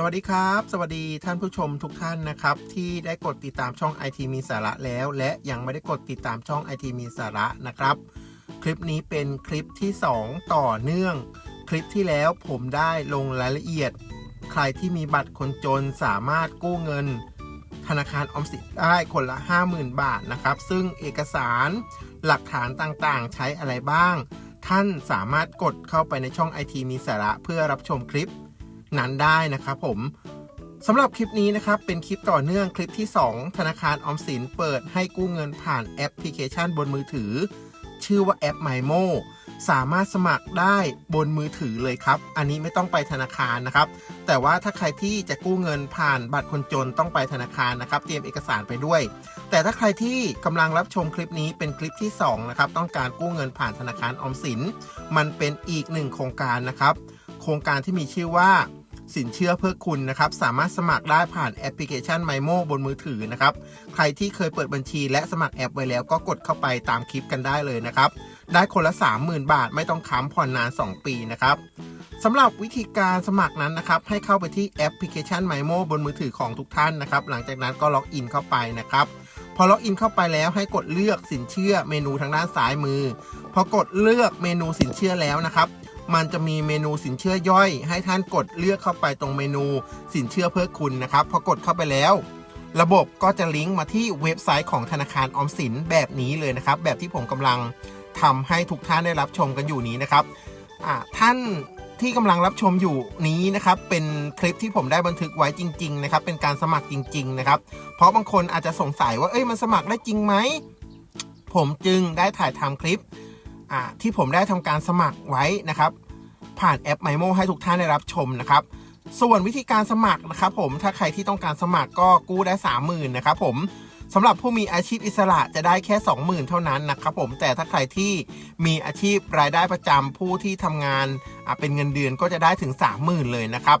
สวัสดีครับ สวัสดีท่านผู้ชมทุกท่านนะครับ ที่ได้กดติดตามช่อง IT มีสาระแล้ว และยังไม่ได้กดติดตามช่อง IT มีสาระนะครับ คลิปนี้เป็นคลิปที่ 2 ต่อเนื่อง คลิปที่แล้วผมได้ลงรายละเอียด ใครที่มีบัตรคนจนสามารถกู้เงิน ธนาคารออมสินได้คนละ 50,000 บาทนะครับ ซึ่งเอกสารหลักฐานต่างๆ ใช้อะไรบ้าง ท่านสามารถกดเข้าไปในช่อง IT มีสาระเพื่อรับชมคลิป นั้นได้นะครับผมสำหรับคลิปนี้นะครับเป็นคลิปต่อเนื่องคลิปที่ 2 ธนาคารออมสินเปิดให้กู้เงินผ่านแอปพลิเคชันบนมือถือ ชื่อว่าแอป MyMo สามารถสมัครได้บนมือถือเลยครับ อันนี้ไม่ต้องไปธนาคารนะครับ แต่ว่าถ้าใครที่จะกู้เงินผ่านบัตรคนจนต้องไปธนาคารนะครับ เตรียมเอกสารไปด้วย แต่ถ้าใครที่กำลังรับชมคลิปนี้เป็นคลิปที่2นะครับ ต้องการกู้เงินผ่านธนาคารออมสิน มันเป็นอีกหนึ่งโครงการนะครับ โครงการที่มีชื่อว่า สินเชื่อเพื่อคุณนะครับ สามารถสมัครได้ผ่านแอปพลิเคชัน MyMo บนมือถือนะครับ ใครที่เคยเปิดบัญชีและสมัครแอปไว้แล้วก็กดเข้าไปตามคลิปกันได้เลยนะครับ ได้คนละ 30,000 บาทไม่ต้องค้ำผ่อนนาน 2 ปีนะครับสำหรับวิธีการสมัครนั้นนะครับ ให้เข้าไปที่แอปพลิเคชัน MyMo บนมือถือของทุกท่านนะครับ หลังจากนั้นก็ล็อกอินเข้าไปนะครับ พอล็อกอินเข้าไปแล้วให้กดเลือกสินเชื่อเมนูทางด้านซ้ายมือ พอกดเลือกเมนูสินเชื่อแล้วนะครับ มันจะมีเมนูสินเชื่อย่อย ให้ท่านกดเลือกเข้าไปตรงเมนูสินเชื่อเพื่อคุณนะครับพอกดเข้าไปแล้ว ระบบก็จะลิงก์มาที่เว็บไซต์ของธนาคารออมสินแบบนี้เลยนะครับ แบบที่ผมกำลังทำให้ทุกท่านได้รับชมกันอยู่นี้นะครับท่านที่กำลังรับชมอยู่นี้นะครับ เป็นคลิปที่ผมได้บันทึกไว้จริง ๆ นะครับ เป็นการสมัครจริง ๆ นะครับ เพราะบางคนอาจจะสงสัยว่าเอ้ยมันสมัครได้จริงไหมผมจึงได้ถ่ายทำคลิป อ่าที่ผมได้ทำการสมัครไว้นะครับ ผ่านแอป MyMo ให้ทุกท่านได้รับชมนะครับ ส่วนวิธีการสมัครนะครับ ผมถ้าใครที่ต้องการสมัครก็กู้ได้ 30,000นะครับผมสำหรับผู้มีอาชีพอิสระจะได้แค่ 20,000 เท่านั้นนะครับผมแต่ถ้าใครที่มีอาชีพรายได้ประจำผู้ที่ทำงานเป็นเงินเดือนก็จะได้ถึง 30,000 เลยนะครับ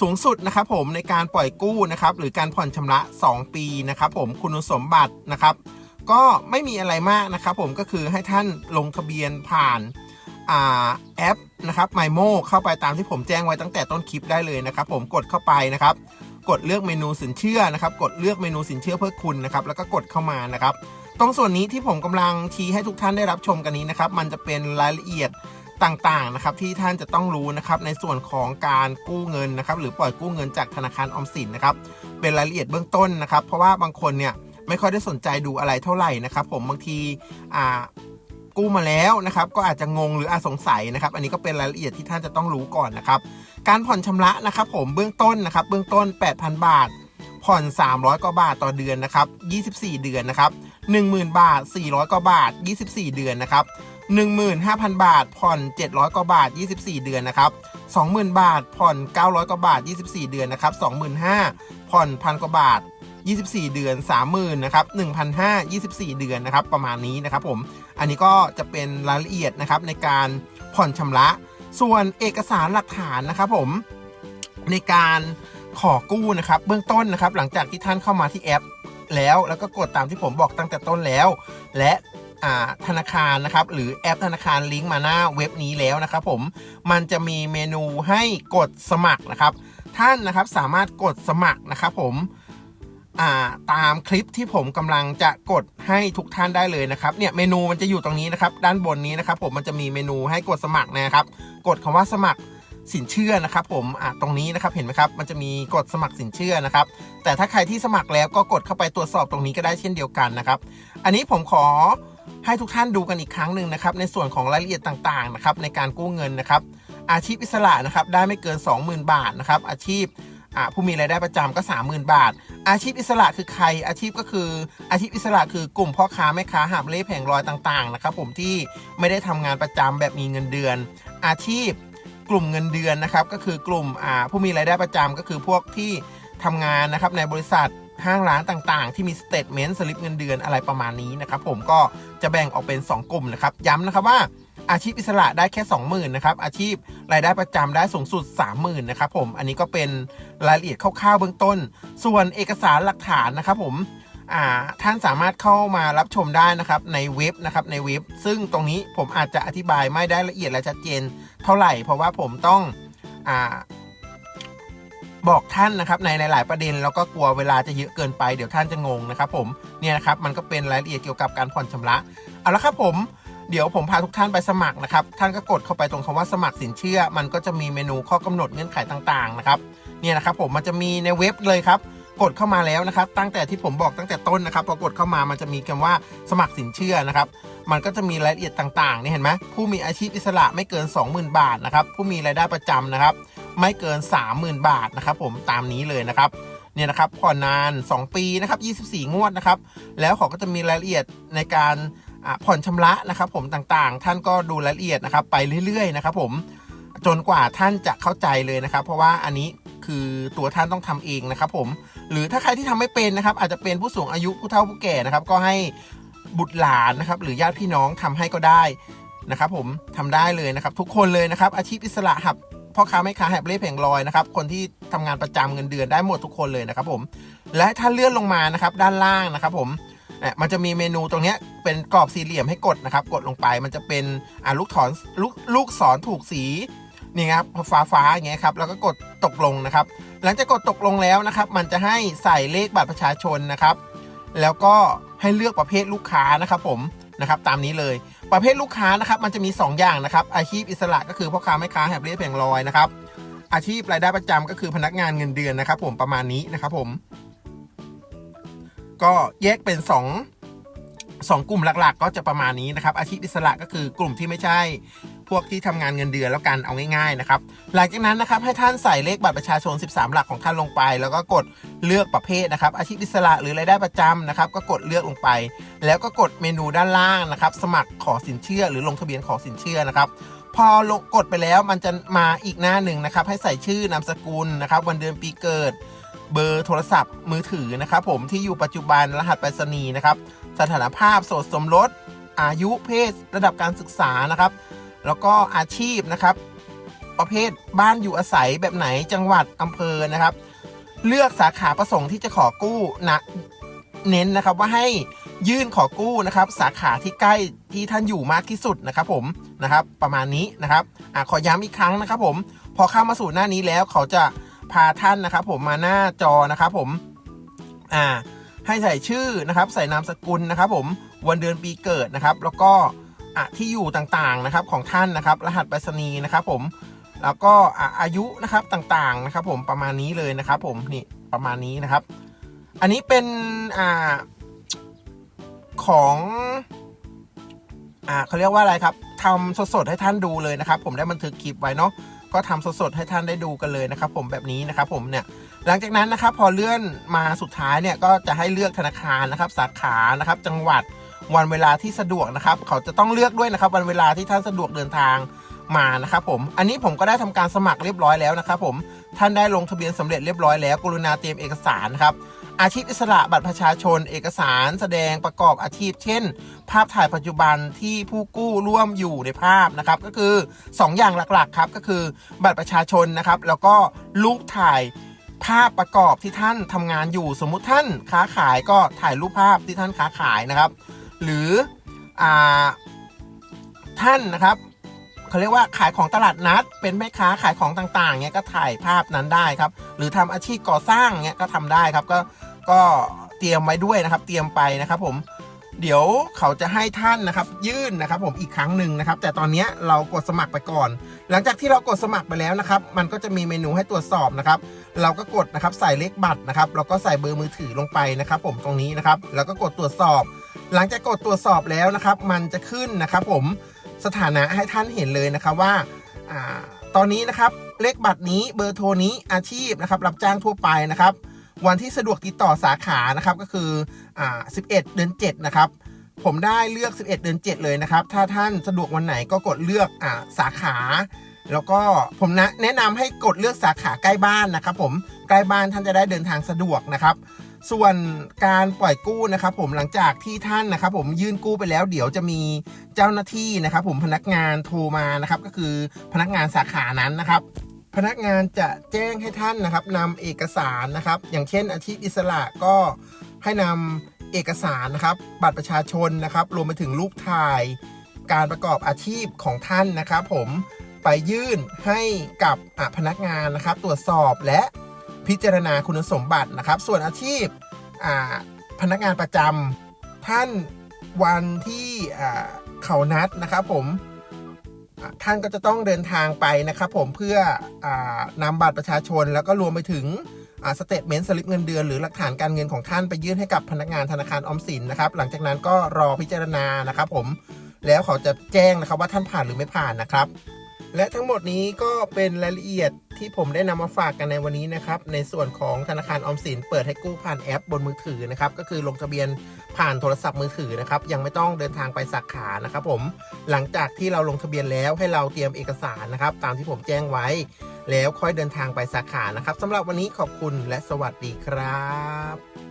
สูงสุดนะครับผมในการปล่อยกู้นะครับหรือการผ่อนชำระ 2 ปีนะครับผมคุณสมบัตินะครับ ก็ไม่มีอะไรมากนะครับผมก็คือให้ท่านลงทะเบียนผ่านอาแอปนะครับ MyMo เข้าไปตามที่ผมแจ้งไว้ตั้งแต่ต้นคลิปได้เลยนะครับ ผมกดเข้าไปนะครับ กดเลือกเมนูสินเชื่อนะครับ กดเลือกเมนูสินเชื่อเพื่อคุณนะครับ แล้วก็กดเข้ามานะครับ ตรงส่วนนี้ที่ผมกำลังชี้ให้ทุกท่านได้รับชมกันนี้นะครับ มันจะเป็นรายละเอียดต่างๆนะครับที่ท่านจะต้องรู้นะครับในส่วนของการกู้เงินนะครับ หรือปล่อยกู้เงินจากธนาคารออมสินนะครับ เป็นรายละเอียดเบื้องต้นนะครับ เพราะว่าบางคนเนี่ย ไม่ค่อยได้สนใจดูอะไรเท่าไหร่นะครับ ผมบางทีอ่ากู้มาแล้วนะครับ ก็อาจจะงงหรืออาจสงสัยนะครับ อันนี้ก็เป็นรายละเอียดที่ท่านจะต้องรู้ก่อนนะครับ การผ่อนชำระนะครับ ผมเบื้องต้นนะครับ เบื้องต้น 8,000 บาท ผ่อน 300กว่าบาทต่อเดือนนะครับ 24 เดือนนะครับ 10,000 บาท 400กว่าบาท 24 เดือนนะครับ15,000 บาท ผ่อน 700 กว่าบาท 24 เดือนนะครับ20,000 บาท ผ่อน 900 กว่าบาท 24 เดือนนะครับ25,000ผ่อนพันกว่าบาท 24 เดือน 30,000นะครับ1,500 24 เดือนนะครับประมาณนี้นะครับผมอันนี้ก็จะเป็นรายละเอียดนะครับในการผ่อนชำระ ส่วนเอกสารหลักฐานนะครับผมในการขอกู้นะครับเบื้องต้นนะครับหลังจากที่ท่านเข้ามาที่แอป แล้วแล้วก็กดตามที่ผมบอกตั้งแต่ต้นแล้ว และธนาคารนะครับหรือแอปธนาคารลิงก์มาหน้าเว็บนี้แล้วนะครับผมมันจะมีเมนูให้กดสมัครนะครับ ท่านนะครับสามารถกดสมัครนะครับผม ตามคลิปที่ผมกำลังจะกดให้ทุกท่านได้เลยนะครับเนี่ยเมนูมันจะอยู่ตรงนี้นะครับ ด้านบนนี้นะครับ ผมมันจะมีเมนูให้กดสมัครนะครับ กดคำว่าสมัครสินเชื่อนะครับ ผมอ่าตรงนี้นะครับเห็นไหมครับมันจะมีกดสมัครสินเชื่อนะครับ แต่ถ้าใครที่สมัครแล้วก็กดเข้าไปตรวจสอบตรงนี้ก็ได้เช่นเดียวกันนะครับ อันนี้ผมขอให้ทุกท่านดูกันอีกครั้งหนึ่งนะครับ ในส่วนของรายละเอียดต่างๆนะครับในการกู้เงินนะครับ อาชีพอิสระนะครับได้ไม่เกิน 20,000 บาทนะครับ อาชีพ ผู้มีรายได้ประจำก็ 30,000 บาท อาชีพอิสระคือใคร อาชีพก็คืออาชีพอิสระคือกลุ่มพ่อค้าแม่ค้าหาบเล่แผงลอยต่างๆนะครับผมที่ไม่ได้ทำงานประจำแบบมีเงินเดือน อาชีพกลุ่มเงินเดือนนะครับก็คือกลุ่มผู้มีรายได้ประจำก็คือพวกที่ทำงานนะครับในบริษัทห้างร้านต่างๆ ที่มีสเตทเมนต์สลิปเงินเดือนอะไรประมาณนี้นะครับผมก็จะแบ่งออกเป็น 2 กลุ่มนะครับย้ำนะครับว่า อาชีพอิสระได้แค่ 20,000นะครับ อาชีพรายได้ประจำได้สูงสุด 30,000นะครับผม อันนี้ก็เป็นรายละเอียดคร่าวๆเบื้องต้น ส่วนเอกสารหลักฐานนะครับผมท่านสามารถเข้ามารับชมได้นะครับในเว็บนะครับในเว็บ ซึ่งตรงนี้ผมอาจจะอธิบายไม่ได้ละเอียดและชัดเจน เท่าไหร่ เพราะว่าผมต้องอบอกท่านนะครับในหลาย ๆ ประเด็นแล้วก็กลัวเวลาจะเยอะเกินไปเดี๋ยวท่านจะงงนะครับผมเนี่ยนะครับมันก็เป็นรายละเอียดเกี่ยวกับการผ่อนชำระเอาละครับผม เดี๋ยวผมพาทุกท่านไปสมัครนะครับ ท่านก็กดเข้าไปตรงคำว่าสมัครสินเชื่อ มันก็จะมีเมนูข้อกำหนดเงื่อนไขต่างๆนะครับเนี่ยนะครับผมมันจะมีในเว็บเลยครับกดเข้ามาแล้วนะครับ ตั้งแต่ที่ผมบอกตั้งแต่ต้นนะครับพอกดเข้ามามันจะมีคำว่าสมัครสินเชื่อนะครับ มันก็จะมีรายละเอียดต่างๆนี่เห็นไหมผู้มีอาชีพอิสระไม่เกิน 20,000 บาทนะครับ ผู้มีรายได้ประจำนะครับ ไม่เกิน 30,000 บาทนะครับ ผมตามนี้เลยนะครับเนี่ยนะครับผ่อนนาน 2 ปีนะครับ 24 งวดนะครับ แล้วเขาก็จะมีรายละเอียดในการ ผ่อนชำระนะครับผมต่างๆ ท่านก็ดูรายละเอียดนะครับไปเรื่อยๆนะครับผมจนกว่าท่านจะเข้าใจเลยนะครับ เพราะว่าอันนี้คือตัวท่านต้องทำเองนะครับผมหรือถ้าใครที่ทำไม่เป็นนะครับ อาจจะเป็นผู้สูงอายุผู้เฒ่าผู้แก่นะครับ ก็ให้บุตรหลานนะครับหรือญาติพี่น้องทำให้ก็ได้นะครับผมทำได้เลยนะครับ ทุกคนเลยนะครับ อาชีพอิสระหับพ่อค้าแม่ค้าแหบเล่แผงลอยนะครับคนที่ทำงานประจำเงินเดือนได้หมดทุกคนเลยนะครับผมและถ้าเลื่อนลงมานะครับด้านล่างนะครับผม นี่ยมันจะมีเมนูตรงนี้เป็นกรอบสี่เหลี่ยมให้กดนะครับ กดลงไปมันจะเป็นอ่าลูกถอนลูกลูกศรถูกสีนี่ครับฟ้าฟ้าๆอย่างเงี้ยครับแล้วก็กดตกลงนะครับ หลังจากกดตกลงแล้วนะครับ มันจะให้ใส่เลขบัตรประชาชนนะครับ แล้วก็ให้เลือกประเภทลูกค้านะครับ ผมนะครับตามนี้เลยประเภทลูกค้านะครับ มันจะมี 2 อย่างนะครับ อาชีพอิสระก็คือพ่อค้าแม่ค้าแหบเร่แผงลอยนะครับอาชีพรายได้ประจำก็คือพนักงานเงินเดือนนะครับ ผมประมาณนี้นะครับผม ก็แยกเป็น 2 2 กลุ่มหลักๆ ก็จะประมาณนี้นะครับ อาชีพอิสระก็คือกลุ่มที่ไม่ใช่ พวกที่ทำงานเงินเดือนแล้วกันเอาง่ายๆนะครับ หลังจากนั้นนะครับให้ท่านใส่เลขบัตรประชาชน 13 หลักของท่านลงไป แล้วก็กดเลือกประเภทนะครับ อาชีพอิสระหรือรายได้ประจำนะครับ ก็กดเลือกลงไป แล้วก็กดเมนูด้านล่างนะครับ สมัครขอสินเชื่อ หรือลงทะเบียนขอสินเชื่อนะครับพอลงกดไปแล้วมันจะมาอีกหน้าหนึ่งนะครับ ให้ใส่ชื่อนามสกุลนะครับ วันเดือนปีเกิด เบอร์โทรศัพท์มือถือนะครับผมที่อยู่ปัจจุบันรหัสไปรษณีย์นะครับ สถานภาพโสดสมรส อายุเพศ ระดับการศึกษานะครับ แล้วก็อาชีพนะครับ ประเภทบ้านอยู่อาศัยแบบไหนจังหวัดอำเภอนะครับ เลือกสาขาประสงค์ที่จะขอกู้นะเน้นนะครับว่าให้ยื่นขอกู้นะครับ สาขาที่ใกล้ที่ท่านอยู่มากที่สุดนะครับ ผมนะครับ ประมาณนี้นะครับอขอย้ำอีกครั้งนะครับ ผมพอเข้ามาสู่หน้านี้แล้วเขาจะ พาท่านนะครับ ผมมาหน้าจอนะครับ ผมอ่าให้ใส่ชื่อนะครับ ใส่นามสกุลนะครับ ผมวันเดือนปีเกิดนะครับ แล้วก็อะที่อยู่ต่างๆนะครับของท่านนะครับ รหัสไปรษณีย์นะครับ ผมแล้วก็อะอายุนะครับต่างๆนะครับ ผมประมาณนี้เลยนะครับ ผมนี่ประมาณนี้นะครับ อันนี้เป็นอ่าของอ่าเขาเรียกว่าอะไรครับทำสดๆให้ท่านดูเลยนะครับ ผมได้บันทึกคลิปไว้เนาะ ก็ทำสดๆให้ท่านได้ดูกันเลยนะครับผมแบบนี้นะครับผมเนี่ยหลังจากนั้นนะครับพอเลื่อนมาสุดท้ายเนี่ยก็จะให้เลือกธนาคารนะครับสาขานะครับจังหวัดวันเวลาที่สะดวกนะครับ เขาจะต้องเลือกด้วยนะครับวันเวลาที่ท่านสะดวกเดินทางมานะครับผม อันนี้ผมก็ได้ทำการสมัครเรียบร้อยแล้วนะครับผม ท่านได้ลงทะเบียนสำเร็จเรียบร้อยแล้ว กรุณาเตรียมเอกสารนะครับ อาชีพอิสระบัตรประชาชน เอกสารแสดงประกอบอาชีพ เช่น ภาพถ่ายปัจจุบันที่ผู้กู้ร่วมอยู่ในภาพนะครับ ก็คือ 2 อย่างหลักๆครับก็คือบัตรประชาชนนะครับ แล้วก็รูปถ่ายภาพประกอบที่ท่านทำงานอยู่สมมุติท่านค้าขายก็ถ่ายรูปภาพที่ท่านค้าขายนะครับ หรืออท่านนะครับเขาเรียกว่าขายของตลาดนัด เป็นแม่ค้าขายของต่างๆเงี้ยก็ถ่ายภาพนั้นได้ครับ หรือทำอาชีพก่อสร้างเงี้ยก็ทำได้ครับก็ ก็เตรียมไว้ด้วยนะครับ เตรียมไปนะครับผมเดี๋ยวเขาจะให้ท่านนะครับ ยื่นนะครับ ผมอีกครั้งหนึ่งนะครับ แต่ตอนนี้เรากดสมัครไปก่อน หลังจากที่เรากดสมัครไปแล้วนะครับ มันก็จะมีเมนูให้ตรวจสอบนะครับ เราก็กดนะครับใส่เลขบัตรนะครับแล้วก็ใส่เบอร์มือถือลงไปนะครับ ผมตรงนี้นะครับ แล้วก็กดตรวจสอบ หลังจากกดตรวจสอบแล้วนะครับ มันจะขึ้นนะครับ ผมสถานะให้ท่านเห็นเลยนะครับว่าอ่าตอนนี้นะครับเลขบัตรนี้เบอร์โทรนี้อาชีพนะครับ รับจ้างทั่วไปนะครับ วันที่สะดวกติดต่อสาขานะครับก็คืออ่า11 เดือน 7 นะครับ ผมได้เลือก 11 เดือน 7 เลยนะครับ ถ้าท่านสะดวกวันไหนก็กดเลือกอ่าสาขา แล้วก็ผมนะแนะนำให้กดเลือกสาขาใกล้บ้านนะครับ ผมใกล้บ้านท่านจะได้เดินทางสะดวกนะครับส่วนการปล่อยกู้นะครับ ผมหลังจากที่ท่านนะครับ ผมยื่นกู้ไปแล้ว เดี๋ยวจะมีเจ้าหน้าที่นะครับ ผมพนักงานโทรมานะครับ ก็คือพนักงานสาขานั้นนะครับ พนักงานจะแจ้งให้ท่านนะครับนำเอกสารนะครับ อย่างเช่นอาชีพอิสระก็ให้นำเอกสารนะครับ บัตรประชาชนนะครับ รวมไปถึงรูปถ่าย การประกอบอาชีพของท่านนะครับ ผมไปยื่นให้กับพนักงานนะครับ ตรวจสอบและพิจารณาคุณสมบัตินะครับ ส่วนอาชีพพนักงานประจำท่านวันที่เขานัดนะครับ ผม ท่านก็จะต้องเดินทางไปนะครับผมเพื่ออนำบัตรประชาชน แล้วก็รวมไปถึงสเตทเมนต์สลิปเงินเดือนหรือหลักฐานการเงินของท่านไปยื่นให้กับพนักงานธนาคารออมสินนะครับหลังจากนั้นก็รอพิจารณานะครับผมแล้วเขาจะแจ้งนะครับว่าท่านผ่านหรือไม่ผ่านนะครับ และทั้งหมดนี้ก็เป็นรายละเอียด ที่ผมได้นำมาฝากกันในวันนี้นะครับในส่วนของธนาคารออมสินเปิดให้กู้ผ่านแอปบนมือถือนะครับก็คือลงทะเบียนผ่านโทรศัพท์มือถือนะครับยังไม่ต้องเดินทางไปสาขานะครับผมหลังจากที่เราลงทะเบียนแล้วให้เราเตรียมเอกสารนะครับตามที่ผมแจ้งไว้ แล้วค่อยเดินทางไปสาขานะครับสำหรับวันนี้ขอบคุณและสวัสดีครับ